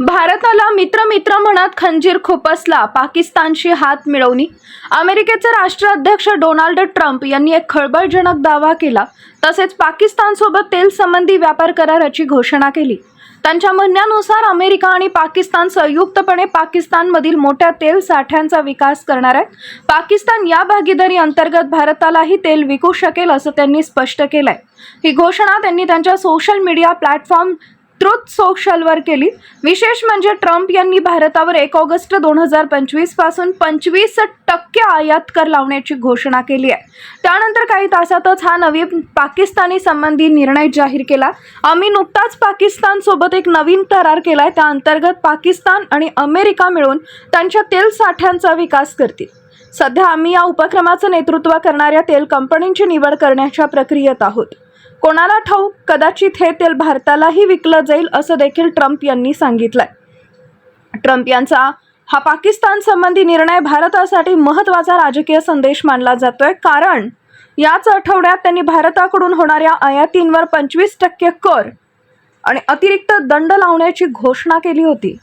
भारताला मित्र मित्र म्हणत खंजीर खुपसला पाकिस्तानशी हात मिळवणी. अमेरिकेचे राष्ट्राध्यक्ष डोनाल्ड ट्रम्प यांनी एक खळबळजनक दावा केला तसेच पाकिस्तानसोबत तेल संबंधी व्यापार कराराची घोषणा केली. त्यांच्या म्हणण्यानुसार अमेरिका आणि पाकिस्तान संयुक्तपणे पाकिस्तानमधील मोठ्या तेल साठ्यांचा विकास करणार आहे पाकिस्तान या भागीदारी अंतर्गत भारतालाही तेल विकू शकेल असं त्यांनी स्पष्ट केलंय. ही घोषणा त्यांनी त्यांच्या सोशल मीडिया प्लॅटफॉर्म विस्तृत सोशलवर केली. विशेष म्हणजे ट्रम्प यांनी भारतावर एक ऑगस्ट दोन हजार पंचवीसपासून पंचवीस टक्के आयात कर लावण्याची घोषणा केली आहे. त्यानंतर काही तासातच हा नवीन पाकिस्तानी संबंधी निर्णय जाहीर केला. आम्ही नुकताच पाकिस्तान सोबत एक नवीन करार केलाय. त्या अंतर्गत पाकिस्तान आणि अमेरिका मिळून त्यांच्या तेल साठ्यांचा विकास करतील. सध्या आम्ही या उपक्रमाचं नेतृत्व करणाऱ्या तेल कंपनींची निवड करण्याच्या प्रक्रियेत आहोत. कोणाला ठाऊक कदाचित हे तेल भारतालाही विकलं जाईल असं देखील ट्रम्प यांनी सांगितलंय. ट्रम्प यांचा हा पाकिस्तान संबंधी निर्णय भारतासाठी महत्त्वाचा राजकीय संदेश मानला जातोय. कारण याच आठवड्यात त्यांनी भारताकडून होणाऱ्या आयातींवर पंचवीस टक्के कर आणि अतिरिक्त दंड लावण्याची घोषणा केली होती.